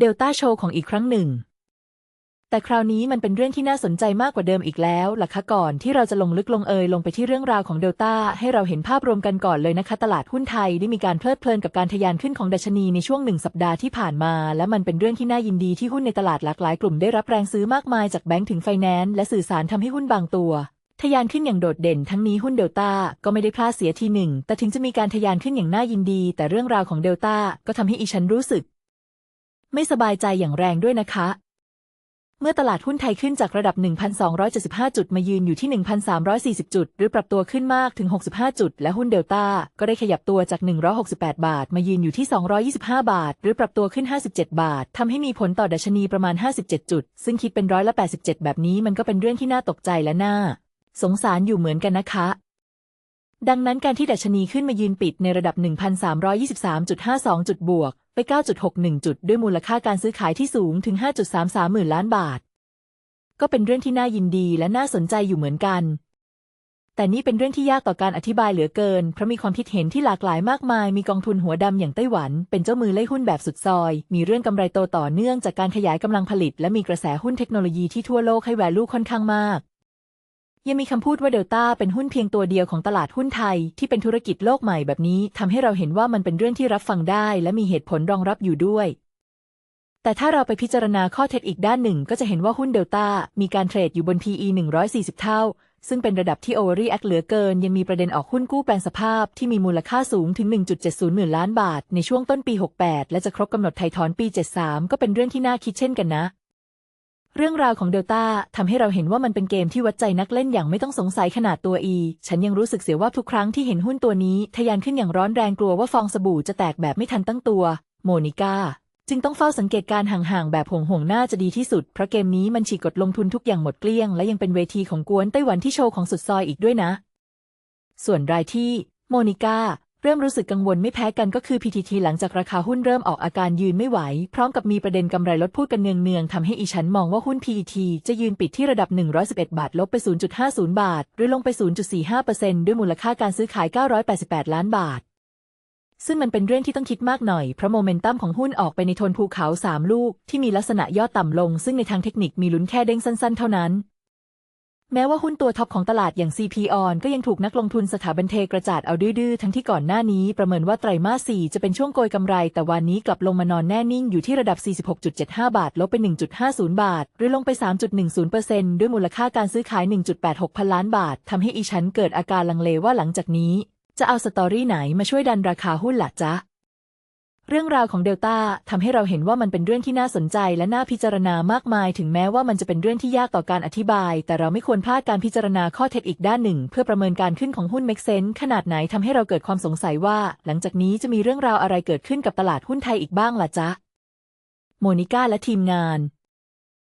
เดลต้าโชว์ของอีกครั้งหนึ่ง แต่คราวนี้มันเป็นเรื่องที่น่าสนใจมากกว่าเดิมอีกแล้วล่ะคะก่อนที่เราจะลงลึกลงเอยลงไปที่เรื่องราวของเดลต้าให้เราเห็นภาพรวมกันก่อนเลยนะคะ ตลาดหุ้นไทยได้มีการเพลิดเพลินกับการทะยานขึ้นของดัชนีในช่วงหนึ่งสัปดาห์ที่ผ่านมา และมันเป็นเรื่องที่น่ายินดีที่หุ้นในตลาดหลากหลายกลุ่มได้รับแรงซื้อมากมายจากแบงก์ถึงไฟแนนซ์และสื่อสารทำให้หุ้นบางตัวทะยานขึ้นอย่างโดดเด่นทั้งนี้หุ้นเดลต้าก็ไม่ได้พลาดเสียทีหนึ่ง แต่ถึงจะมีการทะยานขึ้นอย่างน่ายินดี แต่เรื่องราวของเดลต้าก็ทำให้อีฉันรู้สึก ไม่สบายใจอย่างแรงด้วยนะคะ เมื่อตลาดหุ้นไทยขึ้นจากระดับ 1,275 จุดมายืนอยู่ที่ 1,340 จุด หรือปรับตัวขึ้นมากถึง 65 จุด และหุ้นเดลต้าก็ได้ขยับตัวจาก 168 บาท มายืนอยู่ที่ 225 บาท หรือปรับตัวขึ้น 57 บาททำให้มีผลต่อดัชนีประมาณ 57 จุด ซึ่งคิดเป็นร้อยละ 87 แบบนี้มันก็เป็นเรื่องที่น่าตกใจและน่า สงสารอยู่เหมือนกันนะคะ ดังนั้นการที่ดัชนีขึ้นมายืนปิดในระดับ 1,323.52 จุดบวก ไป 9.61 จุด ด้วยมูลค่าการซื้อขายที่สูงถึง 5.33 หมื่นล้านบาท ก็เป็นเรื่องที่น่ายินดีและน่าสนใจอยู่เหมือนกัน แต่นี่เป็นเรื่องที่ยากต่อการอธิบายเหลือเกิน เพราะมีความคิดเห็นที่หลากหลายมากมาย มีกองทุนหัวดำอย่างไต้หวัน เป็นเจ้ามือไล่หุ้นแบบสุดซอย มีเรื่องกำไรโตต่อเนื่องจากการขยายกำลังผลิต และมีกระแสหุ้นเทคโนโลยีที่ทั่วโลกให้แวลูค่อนข้างมาก ยังมีคำพูดว่าเดลต้าเป็นหุ้นเพียงตัวเดียวของตลาดหุ้นไทย ที่เป็นธุรกิจโลกใหม่แบบนี้ทำให้เราเห็นว่ามันเป็นเรื่องที่รับฟังได้ และมีเหตุผลรองรับอยู่ด้วย แต่ถ้าเราไปพิจารณาข้อเท็จอีกด้านหนึ่ง ก็จะเห็นว่าหุ้นเดลต้ามีการเทรดอยู่บน PE 140 เท่า ซึ่งเป็นระดับที่โอเวอรี่แอคเหลือเกิน ยังมีประเด็นออกหุ้นกู้แปลงสภาพที่มีมูลค่าสูงถึง 1.70หมื่นล้านบาท ในช่วงต้นปี 68 และจะครบกำหนดไถ่ถอนปี 73 ก็เป็นเรื่องที่น่าคิดเช่นกันนะ เรื่องราวของเดลต้าทำให้เราเห็นว่ามันเป็นเกมที่วัดใจนักเล่นอย่างไม่ต้องสงสัยขนาดตัวอี ฉันยังรู้สึกเสียว่าทุกครั้งที่เห็นหุ้นตัวนี้ทะยานขึ้นอย่างร้อนแรงกลัวว่าฟองสบู่จะแตกแบบไม่ทันตั้งตัว โมนิก้าจึงต้องเฝ้าสังเกตการห่างๆ แบบห่วงๆหน้าจะดีที่สุด เพราะเกมนี้มันฉีกกฎลงทุนทุกอย่างหมดเกลี้ยง และยังเป็นเวทีของกวนไต้หวันที่โชว์ของสุดซอยอีกด้วยนะ ส่วนรายที่ โมนิก้า เริ่มรู้สึกกังวลไม่แพ้กันก็คือ PTT หลังจากราคาหุ้นเริ่มออกอาการยืนไม่ไหว พร้อมกับมีประเด็นกำไรลดพูดกันเนืองๆทำให้อีฉันมองว่าหุ้น PTT จะยืนปิดที่ระดับ 111 บาท ลบไป 0.50 บาท หรือลงไป 0.45%ด้วยมูลค่าการซื้อขาย 988 ล้านบาทซึ่งมันเป็นเรื่องที่ต้องคิดมากหน่อย เพราะโมเมนตัมของหุ้นออกไปในโทนภูเขา 3 ลูก ที่มีลักษณะย่อต่ำลง ซึ่งในทางเทคนิคมีลุ้นแค่เด้งสั้นๆ เท่านั้น แม้ว่าหุ้นตัวท็อปของตลาดอย่าง CP on ก็ยังถูกนักลงทุนสถาบันเทกระจาดเอาดื้อๆ ทั้งที่ก่อนหน้านี้ประเมินว่าไตรมาส 4 จะเป็นช่วงโกยกำไร แต่วันนี้กลับลงมานอนแน่นิ่งอยู่ที่ระดับ 46.75 บาท ลบไป 1.50 บาท หรือลงไป 3.10%ด้วยมูลค่าการซื้อขาย 1.86 พันล้านบาททำให้อีฉันเกิดอาการลังเลว่าหลังจากนี้ จะเอาสตอรี่ไหนมาช่วยดันราคาหุ้นล่ะจ๊ะ เรื่องราวของเดลต้าทำให้เราเห็นว่ามันเป็นเรื่องที่น่าสนใจและน่าพิจารณามากมาย ถึงแม้ว่ามันจะเป็นเรื่องที่ยากต่อการอธิบาย แต่เราไม่ควรพลาดการพิจารณาข้อเท็จอีกด้านหนึ่ง เพื่อประเมินการขึ้นของหุ้นเม็กเซนขนาดไหนทำให้เราเกิดความสงสัยว่า หลังจากนี้จะมีเรื่องราวอะไรเกิดขึ้นกับตลาดหุ้นไทยอีกบ้างล่ะจ๊ะโมนิก้าและทีมงาน